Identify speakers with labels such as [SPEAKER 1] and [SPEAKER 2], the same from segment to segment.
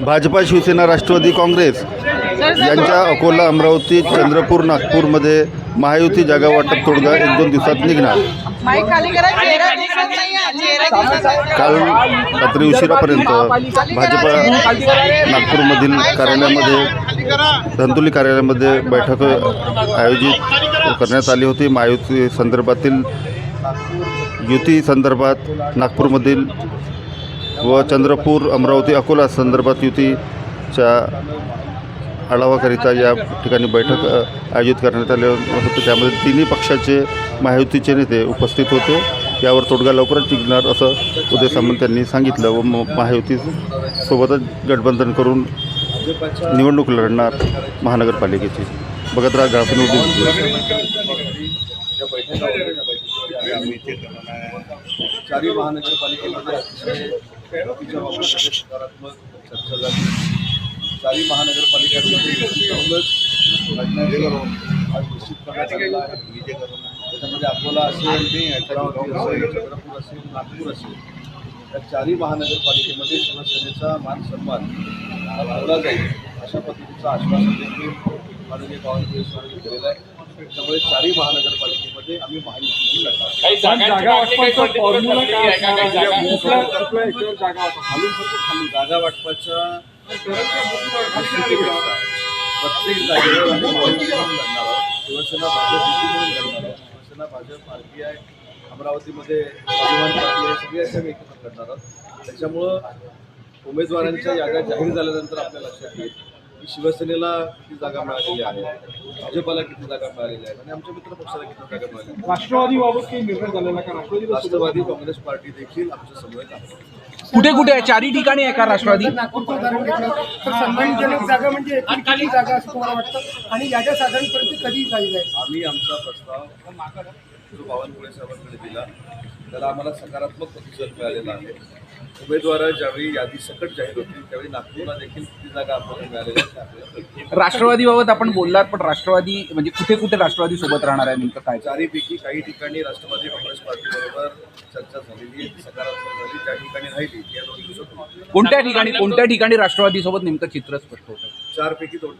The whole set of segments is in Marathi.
[SPEAKER 1] भाजपा शिवसेना राष्ट्रवादी काँग्रेस यांच्या अकोला अमरावती चंद्रपूर नागपूरमध्ये महायुती जागा वाटप तोडगा एक दोन दिवसात निघणार. काल रात्री उशिरापर्यंत भाजपा नागपूरमधील कार्यालयामध्ये धंतुली कार्यालयामध्ये बैठक आयोजित करण्यात आली होती. महायुती संदर्भातील युती संदर्भात नागपूरमधील व चंद्रपूर अमरावती अकोला संदर्भात युतीच्या आढावाकरिता या ठिकाणी बैठक आयोजित करण्यात आले होते. त्यामध्ये तिन्ही पक्षाचे महायुतीचे नेते उपस्थित होते. यावर तोडगा लवकरच निघणार असं उदय सामंत यांनी सांगितलं व म- सोबतच गठबंधन करून निवडणूक लढणार महानगरपालिकेची. बघत राहा गाळपण
[SPEAKER 2] चारही महानगरपालिकेमध्ये अतिशय बाबत सकारात्मक चर्चा झाली महानगरपालिकांमध्ये जाऊनच आज निश्चित करण्यात आलेला आहे त्याच्यामध्ये अकोला असेल अमरावती असेल चंद्रपूर असेल नागपूर असेल या चारही महानगरपालिकेमध्ये शिवसेनेचा मान सन्मान हा लावला जाईल अशा पद्धतीचं आश्वासन देखील माननीय बावनकुळे स्वामी दिलेलं आहे त्यामुळे चारही महानगरपालिकेमध्ये आम्ही महायुती लढणार
[SPEAKER 3] काही जागा वाटपाचा फॉर्म्युला काय असणार? आहे? कुठल्या कुठल्या याच्यावर जागा वाटप?
[SPEAKER 2] खालून फक्त खालून जागा वाटपाच्या प्रत्येक जागेवर आम्ही महायुती म्हणून लढणार आहोत. शिवसेना भाजप युती म्हणून लढणार आहोत. Shivsena Bhajap R P I अमरावतीमध्ये स्वाभिमान पार्टी आहे सगळे असे आम्ही एकत्र लढणार आहोत. त्याच्यामुळं उमेदवारांच्या याद्या जाहीर झाल्यानंतर आपल्या लक्षात येईल. की शिवसेनेला किती जागा मिळालेली आहे? भाजपाला किती जागा मिळालेल्या आहेत? आणि आमच्या मित्र पक्षाला किती जागा मिळालेल्या आहेत.
[SPEAKER 3] राष्ट्रवादीबाबत काही निर्णय झालेला का? राष्ट्रवादी
[SPEAKER 2] राष्ट्रवादी काँग्रेस पार्टी देखील आमच्या आहे.
[SPEAKER 4] कुठे कुठे आहे? चारही ठिकाणी आहे का राष्ट्रवादी?
[SPEAKER 5] नागपूरचं उदाहरण घेतलं तर सन्मानजनक जागा म्हणजे एकूण किती जागा असं तुम्हाला वाटतं? आणि याच्या साधारणपर्यंत कधी जाईल आहे
[SPEAKER 2] आम्ही आमचा प्रस्ताव जो बावनकुळे साहेबांकडे दिला त्याला आम्हाला सकारात्मक प्रतिसाद मिळालेला आहे. उमेदवार ज्यावेळी यादी सकट जाहीर होती त्यावेळी नागपूरला देखील किती जागा आपल्याला मिळालेल्या आहेत.
[SPEAKER 4] राष्ट्रवादीबाबत आपण बोललात पण राष्ट्रवादी म्हणजे कुठे कुठे राष्ट्रवादी सोबत राहणार आहे नेमकं काय?
[SPEAKER 2] चारीपैकी काही ठिकाणी राष्ट्रवादी काँग्रेस पार्टीबरोबर चर्चा झालेली आहे सकारात्मक झाली ज्या ठिकाणी राहिली या दोन दिवसात.
[SPEAKER 4] कोणत्या ठिकाणी कोणत्या ठिकाणी राष्ट्रवादी सोबत नेमकं चित्र स्पष्ट होतं?
[SPEAKER 2] चारपैकी दोन.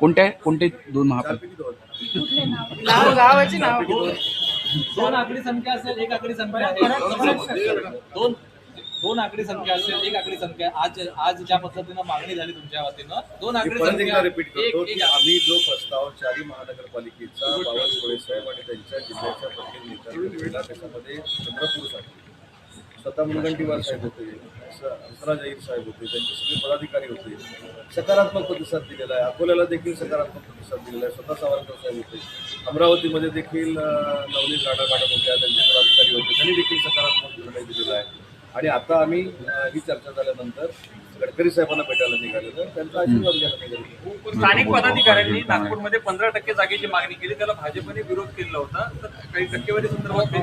[SPEAKER 4] कोणत्या कोणते दोन महापालिका
[SPEAKER 2] चारपैकी दोन.
[SPEAKER 6] गावाची नाव?
[SPEAKER 7] दोन आकडी संख्या असेल एक आकडी संख्या आहे. दोन दोन आकडी संख्या असेल एक आकडी संख्या. आज आज ज्या पद्धतीनं मागणी झाली तुमच्या वतीनं दोन आकडी संख्या
[SPEAKER 2] रिपीट करतो की आम्ही जो प्रस्ताव चारी महानगरपालिकेचा बावनकुळे साहेब आणि त्यांच्या जिल्ह्याच्या प्रतिनिधींनी त्याच्यामध्ये चंद्रपूरसाठी स्वतः मुनगंटीवार साहेब होते. स- अंतराज अहिर साहेब होते त्यांचे सगळे पदाधिकारी होते. सकारात्मक प्रतिसाद दिलेला आहे. अकोल्याला देखील सकारात्मक प्रतिसाद दिलेला आहे. स्वतः सावरकर साहेब होते. अमरावतीमध्ये देखील नवनीत राणा मॅडम होत्या त्यांचे पदाधिकारी होते. त्यांनी देखील सकारात्मक निर्णय दिलेला आहे. आणि आता आम्ही ही चर्चा झाल्यानंतर गडकरी साहेबांना भेटायला निघालेलो त्यांचा आशीर्वाद घ्यायला निघालेलो
[SPEAKER 8] स्थानिक पदाधिकाऱ्यांनी नागपूरमध्ये पंधरा टक्के जागेची मागणी केली त्याला भाजपने विरोध केलेला होता. तर काही टक्केवारी संदर्भात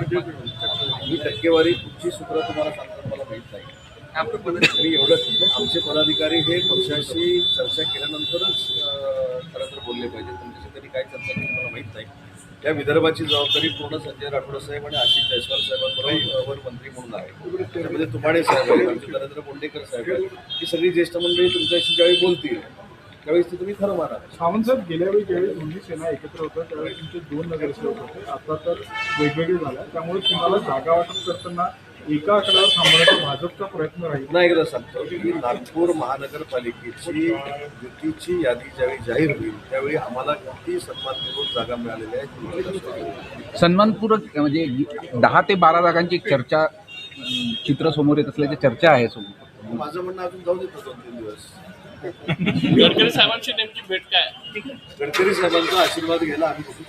[SPEAKER 2] ही टक्केवारी कुठची सूत्र तुम्हाला सांगतात मला माहीत नाही. मी एवढंच आमचे पदाधिकारी हे पक्षाशी चर्चा केल्यानंतरच खरं तर बोलले पाहिजे. तुमच्याशी त्यांनी काय चर्चा केली मला माहीत नाही. या विदर्भाची जबाबदारी पूर्ण संजय राठोड साहेब आणि आशिष जयस्वाल साहेबांबरोबर वर मंत्री म्हणून आहे. त्यामध्ये तुमाडे साहेब आहेत आमचे नरेंद्र बोंडेकर साहेब आहेत. ही सगळी ज्येष्ठ मंडळी तुमच्याशी ज्यावेळी बोलतील त्यावेळेस ते तुम्ही खरं माना
[SPEAKER 3] सावंत साहेब गेल्या वेळी ज्यावेळी दोन्ही सेना एकत्र होत्या त्यावेळी तुमचे दोन नगरसेवक होते. आता तर वेगवेगळे झाल्या त्यामुळे तुम्हाला जागा वाटप करताना एका आकड्यावर थांबवण्याचा भाजपचा प्रयत्न राहील.
[SPEAKER 2] पुन्हा एकदा सांगतो. की नागपूर महानगरपालिकेची युतीची यादी ज्यावेळी जाहीर होईल त्यावेळी आम्हाला किती सन्मानपूर्वक जागा मिळालेल्या आहेत.
[SPEAKER 4] सन्मानपूर्वक म्हणजे दहा ते बारा जागांची चर्चा चित्र समोर येत असल्याची चर्चा आहे समोर.
[SPEAKER 2] माझं म्हणणं अजून जाऊ देतो दोन तीन दिवस.
[SPEAKER 8] गडकरी साहेबांची नेमकी भेट काय?
[SPEAKER 2] गडकरी साहेबांचा आशीर्वाद घ्यायला आम्ही कुठे